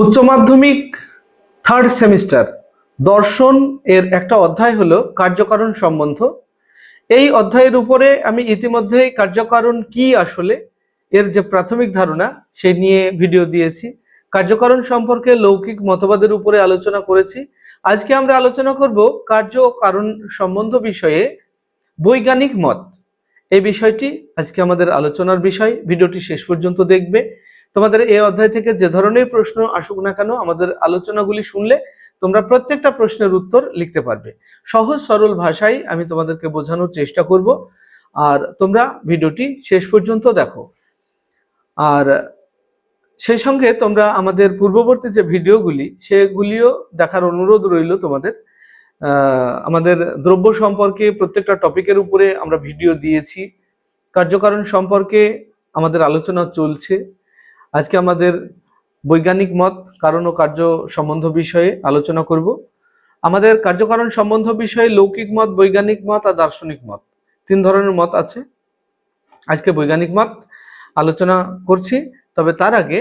উচ্চ মাধ্যমিক third semester দর্শন এর একটা অধ্যায় হলো কার্যকারণ সম্বন্ধ। এই অধ্যায়ের উপরে আমি ইতিমধ্যেই কার্যকারণ কি আসলে, এর যে প্রাথমিক ধারণা সেই নিয়ে ভিডিও দিয়েছি। কার্যকারণ সম্পর্কে লৌকিক মতবাদের উপরে আলোচনা করেছি। আজকে আমরা আলোচনা করব কার্য কারণ সম্বন্ধ বিষয়ে বৈজ্ঞানিক মত। এই বিষয়টি আজকে আমাদের আলোচনার বিষয়, ভিডিওটি শেষ পর্যন্ত দেখবে। তোমাদের এই অধ্যায় থেকে যে ধরনের প্রশ্ন আসুক না কেন, আমাদের আলোচনাগুলি শুনলে তোমরা প্রত্যেকটা প্রশ্নের উত্তর লিখতে পারবে। সহজ সরল ভাষায় আমি তোমাদেরকে বোঝানোর চেষ্টা করব। আর তোমরা ভিডিওটি শেষ পর্যন্ত দেখো। আর সেই সঙ্গে তোমরা আমাদের পূর্ববর্তী যে ভিডিওগুলি, সেগুলিও দেখার অনুরোধ রইল তোমাদের। আমাদের দ্রব্য সম্পর্কে প্রত্যেকটা টপিকের উপরে আমরা ভিডিও দিয়েছি। কার্যকারণ সম্পর্কে আমাদের আলোচনা চলছে। আজকে আমাদের বৈজ্ঞানিক মত, কারণ ও কার্য সম্বন্ধ বিষয়ে আলোচনা করব। আমাদের কার্যকারণ সম্বন্ধ বিষয়ে লৌকিক মত, বৈজ্ঞানিক মত আর দার্শনিক মত। তিন ধরনের মত আছে। আজকে বৈজ্ঞানিক মত আলোচনা করছি, তবে তার আগে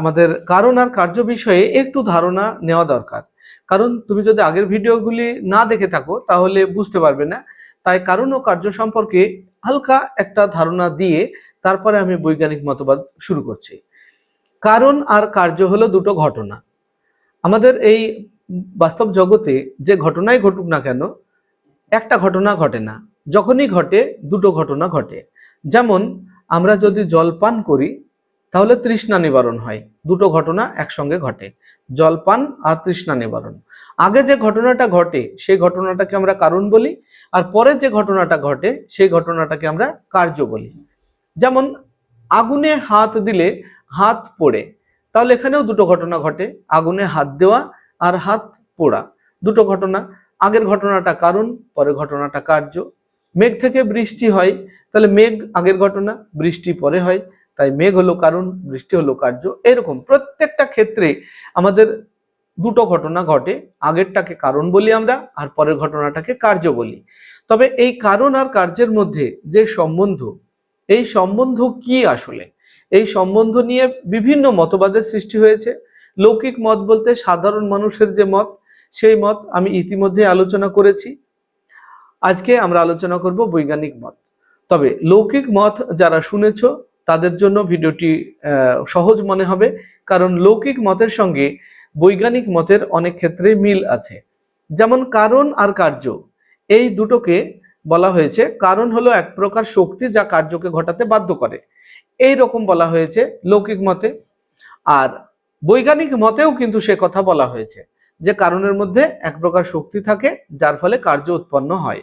আমাদের কারণ আর কার্য বিষয়ে একটু ধারণা নেওয়া দরকার। কারণ তুমি যদি আগের ভিডিওগুলি না দেখে থাকো, তাহলে বুঝতে পারবে না। তাই কারণ ও কার্য সম্পর্কে হালকা একটা ধারণা দিয়ে তারপরে আমি বৈজ্ঞানিক মতবাদ শুরু করছি। কারণ আর কার্য হলো দুটো ঘটনা। আমাদের এই বাস্তব জগতে যে ঘটনাই ঘটুক না কেন, একটা ঘটনা ঘটে না। যখনই ঘটে, দুটো ঘটনা ঘটে। যেমন, আমরা যদি জল পান করি, তাহলে তৃষ্ণা নিবারণ হয়। দুটো ঘটনা একসঙ্গে ঘটে। জল পান আর তৃষ্ণা নিবারণ। আগে যে ঘটনাটা ঘটে, সেই ঘটনাটাকে আমরা কারণ বলি, আর পরে যে ঘটনাটা ঘটে, সেই ঘটনাটাকে আমরা কার্য বলি। যেমন আগুনে হাত দিলে হাত পোড়ে, তাহলে এখানেও দুটো ঘটনা ঘটে, আগুনে হাত দেওয়া আর হাত পোড়া। দুটো ঘটনা, আগের ঘটনাটা কারণ, পরের ঘটনাটা কার্য। মেঘ থেকে বৃষ্টি হয়, তাহলে মেঘ আগের ঘটনা, বৃষ্টি পরে হয়, তাই মেঘ হলো কারণ, বৃষ্টি হলো কার্য। এরকম প্রত্যেকটা ক্ষেত্রে আমাদের দুটো ঘটনা ঘটে, আগেরটাকে কারণ বলি আমরা আর পরের ঘটনাটাকে কার্য বলি। তবে এই কারণ আর কার্যের মধ্যে যে সম্বন্ধ এই সম্বন্ধ কি আসলে? এই সম্বন্ধ নিয়ে বিভিন্ন মতবাদের সৃষ্টি হয়েছে। লৌকিক মত বলতে সাধারণ মানুষের যে মত, সেই মত আমি ইতিমধ্যে আলোচনা করেছি। আজকে আমরা আলোচনা করব বৈজ্ঞানিক মত। তবে লৌকিক মত যারা শুনেছ, তাদের জন্য ভিডিওটি সহজ মনে হবে। কারণ লৌকিক মতের সঙ্গে বৈজ্ঞানিক মতের অনেক ক্ষেত্রে মিল আছে। যেমন কারণ আর কার্য, এই দুটোকে বলা হয়েছে, কারণ হলো এক প্রকার শক্তি যা কার্যকে ঘটাতে বাধ্য করে। এই রকম বলা হয়েছে লৌকিক মতে। আর বৈজ্ঞানিক মতেও কিন্তু সে কথা বলা হয়েছে, যে কারণের মধ্যে এক প্রকার শক্তি থাকে, যার ফলে কার্য উৎপন্ন হয়।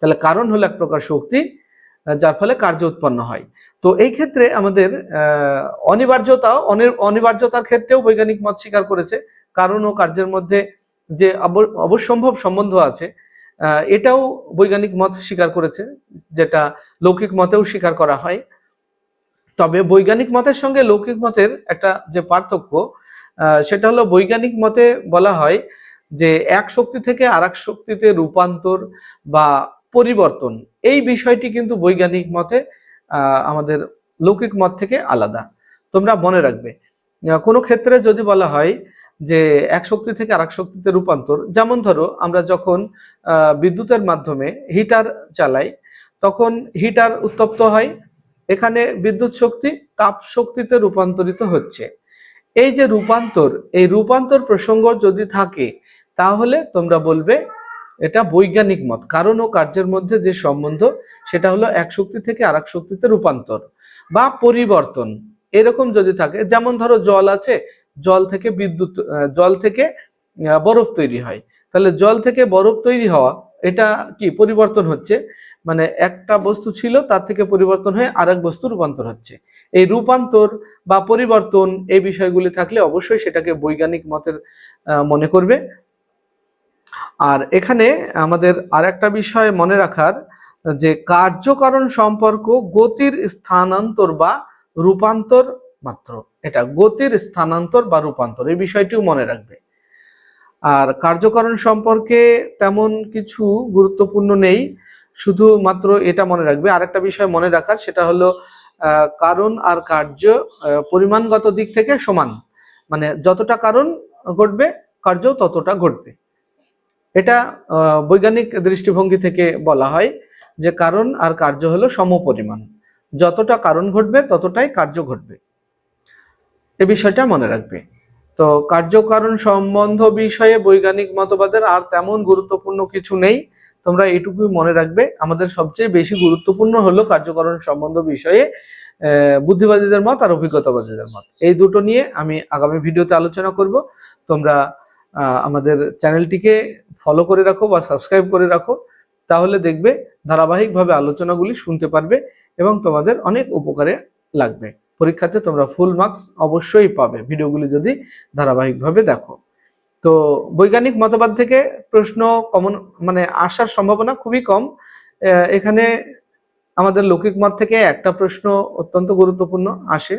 তাহলে কারণ হলো এক প্রকার শক্তি, যার ফলে কার্য উৎপন্ন হয়। তো এই ক্ষেত্রে আমাদের অনিবার্যতা অনিবার্যতার ক্ষেত্রেও বৈজ্ঞানিক মত স্বীকার করেছে। কারণ ও কার্যের মধ্যে যে অব- অবশ্যম্ভব সম্বন্ধ আছে এটাও বৈজ্ঞানিক মত স্বীকার করেছে, যেটা লৌকিক মতেও স্বীকার করা হয়। তবে বৈজ্ঞানিক মতের সঙ্গে লৌকিক মতের একটা যে পার্থক্য সেটা হলো বৈজ্ঞানিক মতে বলা হয় যে এক শক্তি থেকে আর শক্তিতে রূপান্তর বা পরিবর্তন, এই বিষয়টি কিন্তু বৈজ্ঞানিক মতে আমাদের লৌকিক মত থেকে আলাদা। তোমরা মনে রাখবে। কোনো ক্ষেত্রে যদি বলা হয় যে এক শক্তি থেকে আর এক শক্তিতে রূপান্তর। যেমন ধরো, আমরা যখন বিদ্যুতের মাধ্যমে হিটার চালাই, তখন হিটার উত্তপ্ত হয়, এখানে বিদ্যুৎ শক্তি তাপ শক্তিতে রূপান্তরিত হচ্ছে। এই যে রূপান্তর, এই রূপান্তর প্রসঙ্গ যদি থাকে, তাহলে তোমরা বলবে এটা বৈজ্ঞানিক মত, কারণ ও কার্যের মধ্যে যে সম্বন্ধ, সেটা হলো এক শক্তি থেকে আর শক্তিতে রূপান্তর বা পরিবর্তন। এরকম যদি থাকে, যেমন ধরো জল আছে জল থেকে বিদ্যুৎ জল থেকে বরফ তৈরি হয়। তাহলে জল থেকে বরফ তৈরি হওয়া, এটা কি পরিবর্তন হচ্ছে? মানে একটা বস্তু ছিল, তার থেকে পরিবর্তন হয়ে আরেক বস্তু রূপান্তর হচ্ছে। এই রূপান্তর বা পরিবর্তন এই বিষয়গুলি থাকলে অবশ্যই সেটাকে বৈজ্ঞানিক মতের মনে করবে। আর এখানে আমাদের আর একটা বিষয় মনে রাখার, যে কার্যকারণ সম্পর্ক গতির স্থানান্তর বা রূপান্তর মাত্র। এটা গতির স্থানান্তর বা রূপান্তর, এই বিষয়টিও মনে রাখবে। আর কার্যকরণ সম্পর্কে তেমন কিছু গুরুত্বপূর্ণ নেই, শুধুমাত্র এটা মনে রাখবে। আরেকটা বিষয় মনে রাখার, সেটা হলো কারণ আর কার্য পরিমাণগত দিক থেকে সমান। মানে যতটা কারণ ঘটবে, কার্য ততটা ঘটবে। এটা বৈজ্ঞানিক দৃষ্টিভঙ্গি থেকে বলা হয় যে কারণ আর কার্য হলো সমপরিমাণ। যতটা কারণ ঘটবে, ততটাই কার্য ঘটবে। এ বিষয়টা মনে রাখবে। তো কার্যকারণ সম্বন্ধ বিষয়ে বৈজ্ঞানিক মতবাদের আর তেমন গুরুত্বপূর্ণ কিছু নেই। তোমরা এটুকুই মনে রাখবে। আমাদের সবচেয়ে বেশি গুরুত্বপূর্ণ হলো কার্যকারণ সম্বন্ধ বিষয়ে বুদ্ধিবাদীদের মত আর অভিজ্ঞতাবাদীদের মত। এই দুটো নিয়ে আমি আগামী ভিডিওতে আলোচনা করব। তোমরা আমাদের চ্যানেলটিকে ফলো করে রাখো বা সাবস্ক্রাইব করে রাখো। তাহলে দেখবে ধারাবাহিকভাবে আলোচনাগুলি শুনতে পারবে এবং তোমাদের অনেক উপকারে লাগবে। পরীক্ষাতে তোমরা ফুল মার্কস অবশ্যই পাবে। ভিডিওগুলি যদি ধারাবাহিকভাবে দেখো। তো বৈজ্ঞানিক মতবাদ থেকে প্রশ্ন কমন মানে আসার সম্ভাবনা খুবই কম। এখানে আমাদের লৌকিক মত থেকে একটা প্রশ্ন অত্যন্ত গুরুত্বপূর্ণ আসে,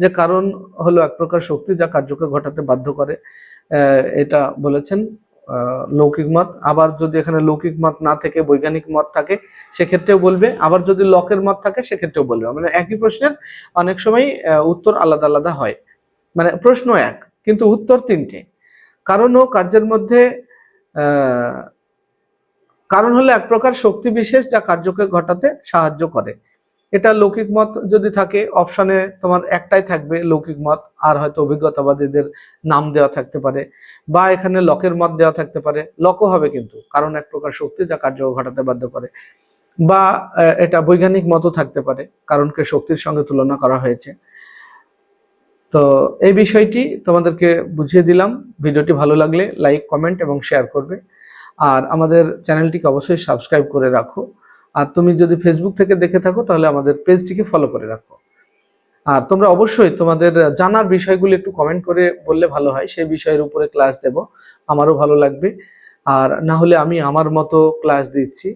যে কারণ হলো এক প্রকার শক্তি যা কার্যকে ঘটাতে বাধ্য করে। এটা বলেছেন লৌকিক মত। আবার যদি এখানে লৌকিক মত না থেকে, বৈজ্ঞানিক মত থাকে, সেক্ষেত্রেও বলবে। আবার যদি লকের মত থাকে, সেক্ষেত্রেও বলবে। মানে একই প্রশ্নের অনেক সময় উত্তর আলাদা আলাদা হয়। মানে প্রশ্ন এক, কিন্তু উত্তর তিনটে। কারণ ও কার্যের মধ্যে কারণ হলো এক প্রকার শক্তি বিশেষ যা কার্যকে ঘটাতে সাহায্য করে। এটা লৌকিক মত যদি থাকে অপশনে তোমার একটাই থাকবে লৌকিক মত, আর হয়তো অভিজ্ঞতাবাদীদের নাম দেওয়া থাকতে পারে, বা এখানে লকের মত দেওয়া থাকতে পারে, লকও হবে কিন্তু, কারণ এক প্রকার শক্তি যা কার্য ঘটাতে বাধ্য করে, বা এটা বৈজ্ঞানিক মতও থাকতে পারে কারণকে শক্তির সঙ্গে তুলনা করা হয়েছে। তো এই বিষয়টি তোমাদেরকে বুঝিয়ে দিলাম, ভিডিওটি ভালো লাগলে লাইক, কমেন্ট এবং শেয়ার করবে, আর আমাদের চ্যানেলটিকে অবশ্যই সাবস্ক্রাইব করে রাখো। আর তুমি যদি ফেসবুক থেকে দেখে থাকো, তাহলে আমাদের পেজটিকে ফলো করে রাখো। আর তোমরা অবশ্যই তোমাদের জানার বিষয়গুলি একটু কমেন্ট করে বললে ভালো হয়, সেই বিষয়ের উপরে ক্লাস দেব। আমারও ভালো লাগবে। আর না হলে আমি আমার মতো ক্লাস দিচ্ছি।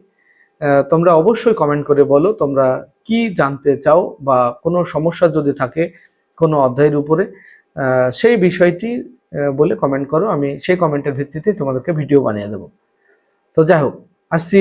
তোমরা অবশ্যই কমেন্ট করে বলো, তোমরা কি জানতে চাও বা কোনো সমস্যা যদি থাকে কোনো অধ্যায়ের উপরে সেই বিষয়টি বলে কমেন্ট করো। আমি সেই কমেন্টের ভিত্তিতে তোমাদেরকে ভিডিও বানিয়ে দেবো। তো যাই হোক, আসছি